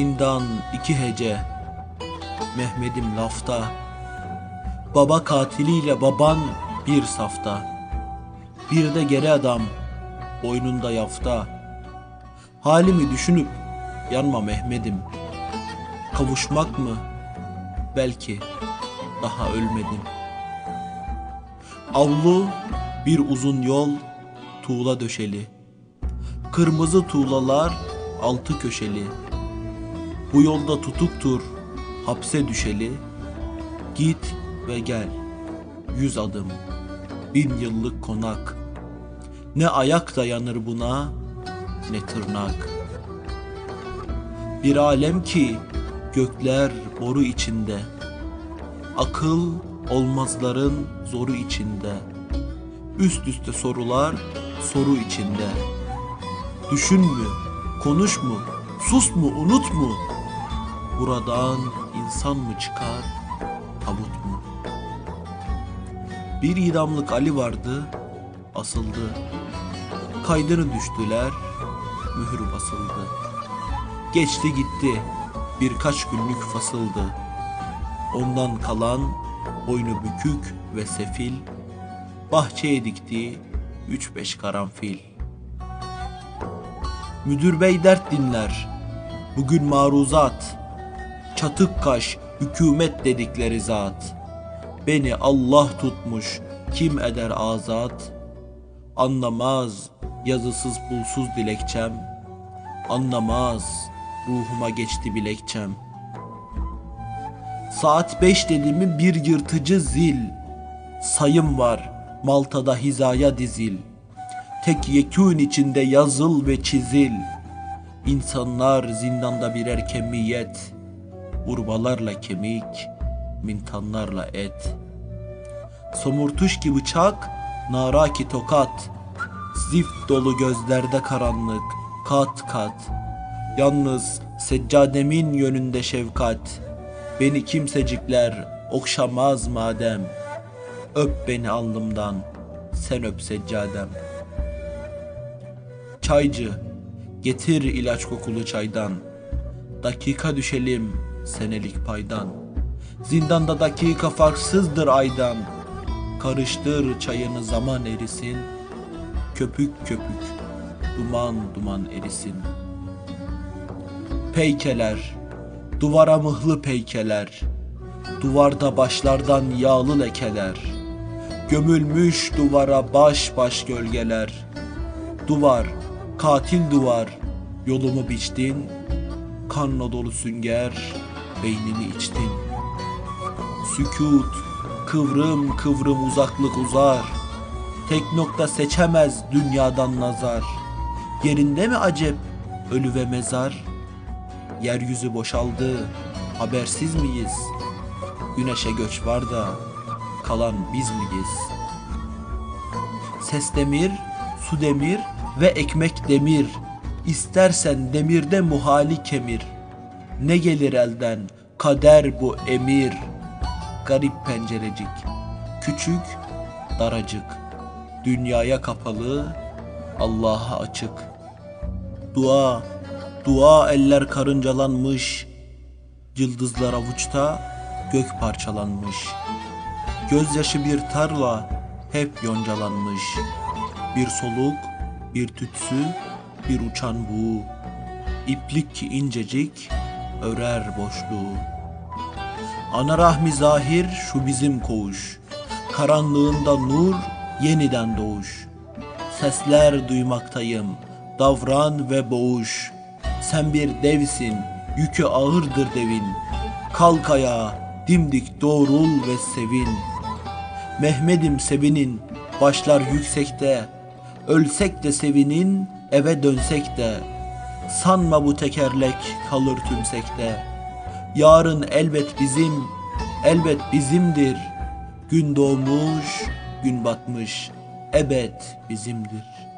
Zindan iki hece. Mehmet'im lafta. Baba katiliyle baban bir safta. Bir de geri adam Boynunda yafta. Halimi düşünüp yanma Mehmet'im. Kavuşmak mı? Belki daha ölmedim. Avlu bir uzun yol tuğla döşeli. Kırmızı tuğlalar altı köşeli Bu yolda tutuktur hapse düşeli Git ve gel yüz adım bin yıllık konak Ne ayak dayanır buna ne tırnak Bir alem ki gökler boru içinde Akıl olmazların zoru içinde Üst üste sorular soru içinde Düşün mü? Konuş mu? Sus mu? Unut mu? Buradan insan mı çıkar? Tabut mu? Bir idamlık Ali vardı, asıldı. Kaydını düştüler, mühür basıldı. Geçti gitti, birkaç günlük fasıldı. Ondan kalan boynu bükük ve sefil, bahçeye dikti üç beş karanfil. Müdür bey dert dinler. Bugün maruzat. Çatık kaş hükümet dedikleri zat. Beni Allah tutmuş kim eder azat? Anlamaz yazısız bulsuz dilekçem. Anlamaz ruhuma geçti bilekçem. Saat beş dedi bir yırtıcı zil. Sayım var Malta'da hizaya dizil. Tek yekün içinde yazıl ve çizil. İnsanlar zindanda birer kemiyet. Urbalarla kemik, mintanlarla et. Somurtuş ki bıçak, nara ki tokat. Zift dolu gözlerde karanlık, kat kat. Yalnız seccademin yönünde şefkat. Beni kimsecikler okşamaz madem. Öp beni alnımdan, sen öp seccadem. Çaycı, getir ilaç kokulu çaydan. Dakika düşelim senelik paydan. Zindanda dakika farksızdır aydan. Karıştır çayını zaman erisin. Köpük köpük, duman duman erisin. Peykeler, duvara mıhlı peykeler. Duvarda başlardan yağlı lekeler. Gömülmüş duvara baş baş gölgeler. Duvar, katil duvar, yolumu biçtin. Kanla dolu sünger, beynimi içtin. Sükut, kıvrım kıvrım uzaklık uzar. Tek nokta seçemez dünyadan nazar. Yerinde mi acep ölü ve mezar? Yeryüzü boşaldı, habersiz miyiz? Güneşe göç var da kalan biz miyiz? Ses demir, su demir ve ekmek demir. İstersen demirde muhali kemir. Ne gelir elden kader bu emir. Garip pencerecik, küçük, daracık. Dünyaya kapalı, Allah'a açık. Dua, dua eller karıncalanmış. Yıldızlar avuçta, gök parçalanmış. Gözyaşı bir tarla, hep yoncalanmış. Bir soluk, bir tütsü, bir uçan buğu. İplik ki incecik, örer boşluğu. Ana rahmi zahir şu bizim koğuş. Karanlığında nur, yeniden doğuş. Sesler duymaktayım, davran ve boğuş. Sen bir devsin, yükü ağırdır devin. Kalk ayağa, dimdik doğrul ve sevin. Mehmet'im sevinin, başlar yüksekte. Ölsek de sevinin, eve dönsek de. Sanma bu tekerlek kalır tümsekte. Yarın elbet bizim, elbet bizimdir. Gün doğmuş, gün batmış, ebed bizimdir.